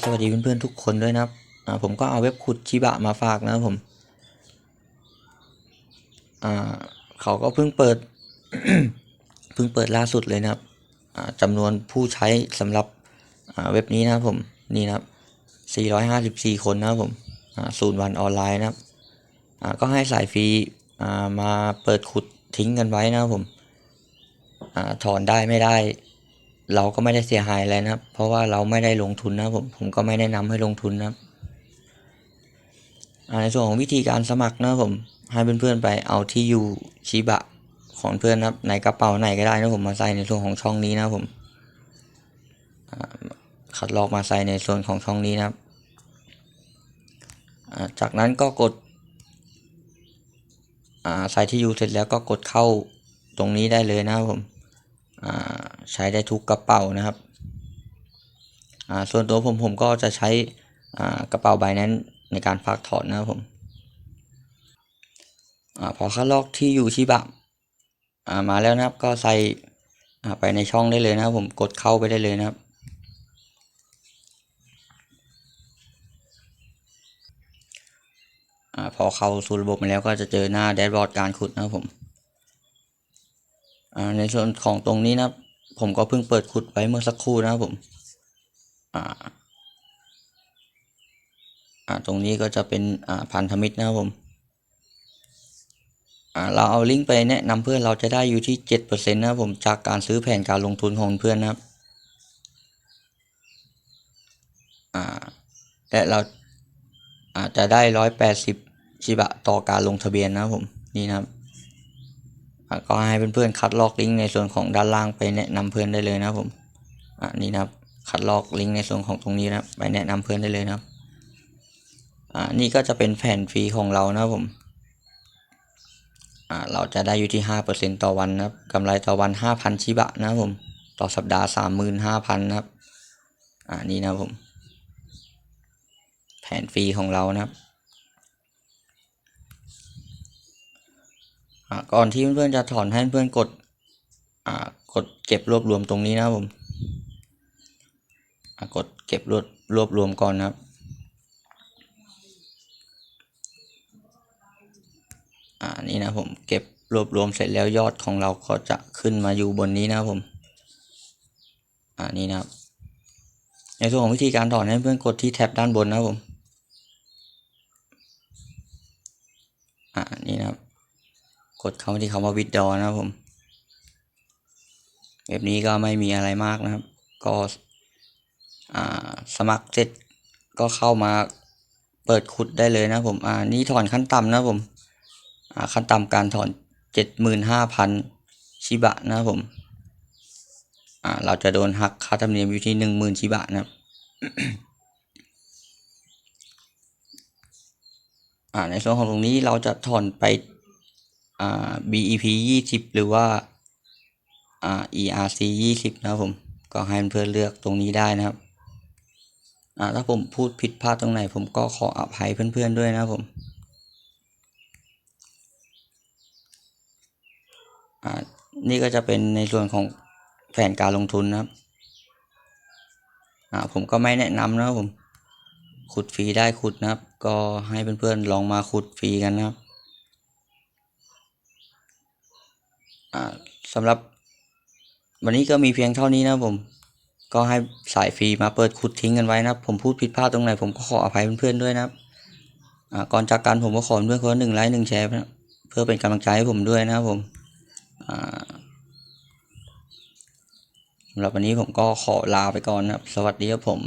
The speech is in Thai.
สวัสดีเพื่อนๆทุกคนด้วยนะครับผมก็เอาเว็บขุดชิบะมาฝากนะครับผมเขาก็เพิ่งเปิดเพิ่งเปิดล่าสุดเลยนะครับจำนวนผู้ใช้สำหรับเว็บนี้นะครับผมนี่นะครับ 454 คนนะครับผมศูนย์วันออนไลน์นะครับก็ให้สายฟรีมาเปิดขุดทิ้งกันไว้นะครับผมอถอนได้ไม่ได้ เราก็ไม่ได้เสียหายอะไรนะครับ เพราะว่าเราไม่ได้ลงทุนนะผมผมก็ไม่แนะนำให้ลงทุนนะครับในส่วนของวิธีการสมัครนะผมให้เพื่อนๆไปเอาที่อยู่ชิบะของเพื่อนนะครับในกระเป๋าไหนก็ได้นะผมมาใส่ในส่วนของช่องนี้นะผมคัดลอกมาใส่ในส่วนของช่องนี้นะครับจากนั้นก็กดใส่ที่อยู่เสร็จแล้วก็กดเข้าตรงนี้ได้เลยนะครับผม ใช้ได้ทุกกระเป๋านะครับอ่าส่วนตัวผมผมก็จะใช้อ่ากระเป๋าใบนั้นในการฝากถอนนะครับผมอาพอคัดลอกที่อยู่ที่บัอ่ามาแล้วนะครับก็ใส่อ่าไปในช่องได้เลยนะครับผมกดเข้าไปได้เลยนะครับอาพอเข้าสู่ระบบมาแล้วก็จะเจอหน้าแดชบอร์ดการขุดนะครับผมอ่าในส่วนของตรงนี้นะครับ ผมก็เพิ่งเปิดขุดไว้เมื่อสักครู่นะครับผม อ่า อ่า ตรงนี้ก็จะเป็น อ่าพันธมิตรนะครับผม อ่า เราเอาลิงก์ไปแนะนำเพื่อนเราจะได้อยู่ที่เจ็ดเปอร์เซ็นต์นะครับผม จากการซื้อแผนการลงทุนของเพื่อนนะครับ อ่า และเราอาจจะได้ร้อยแปดสิบชิบะต่อการลงทะเบียนนะครับผม นี่นะครับ ก็ให้เพื่อนๆคัดลอกลิงก์ในส่วนของด้านล่างไปแนะนำเพื่อนได้เลยนะผมอ่านี่นะครับคัดลอกลิงก์ในส่วนของตรงนี้นะไปแนะนำเพื่อนได้เลยนะครับอ่านี่ก็จะเป็นแผ่นฟรีของเรานะผมอ่าเราจะได้อยู่ที่ห้าเปอร์เซ็นต่อวันนะครับกำไรต่อวันห้าพันชิบะนะครับผมต่อสัปดาห์สามหมื่นห้าพันนะครับอ่านี่นะผม แผนฟรีของเรานะครับ อ่า ก่อนที่เพื่อนๆจะถอนให้เพื่อนกดอ่ากดเก็บรวบรวมตรงนี้นะครับผมกดเก็บรวบรวบรวมก่อนนะครับอ่านี่นะผมเก็บรวบรวมเสร็จแล้วยอดของเราก็จะขึ้นมาอยู่บนนี้นะครับผมอ่านี่นะครับ ในส่วนของวิธีการถอนให้เพื่อนกดที่แท็บด้านบนนะครับผมอ่านี่นะครับ กดเข้าที่คำว่า withdraw นะครับผมเว็บนี้ก็ไม่มีอะไรมากนะครับ ก็สมัครเสร็จก็เข้ามาเปิดขุดได้เลยนะผมอ่านี่ถอนขั้นต่ำนะผมอ่าขั้นต่ำการถอนเจ็ดหมื่นห้าพันชิบะนะผมอ่าเราจะโดนหักค่าธรรมเนียมอยู่ที่หนึ่งหมื่นชิบะนะครับอ่าในส่วนของตรงนี้เราจะถอนไป BEP ยี่สิบหรือว่าอ่า ERC ยี่สิบนะครับผม ก็ให้เพื่อนเลือกตรงนี้ได้นะครับถ้าผมพูดผิดพลาดตรงไหน ผมก็ขออภัยเพื่อนๆด้วยนะครับผมนี่ก็จะเป็นในส่วนของแผนการลงทุนนะครับผมก็ไม่แนะนำนะครับผม ขุดฟรีได้ขุดนะครับ ก็ให้เพื่อนๆลองมาขุดฟรีกันนะครับ อ่า สำหรับวันนี้ก็มีเพียงเท่านี้นะผม ก็ให้สายฟรีมาเปิดขุดทิ้งกันไว้นะผมพูดผิดพลาดตรงไหนผมก็ขออภัยเพื่อนๆด้วยนะครับก่อนจากกันผมก็ขอเพื่อนคนหนึ่งไลค์หนึ่งแชร์นะเพื่อเป็นกำลังใจให้ผมด้วยนะครับผมสำหรับวันนี้ผมก็ขอลาไปก่อนนะครับ สวัสดีครับผม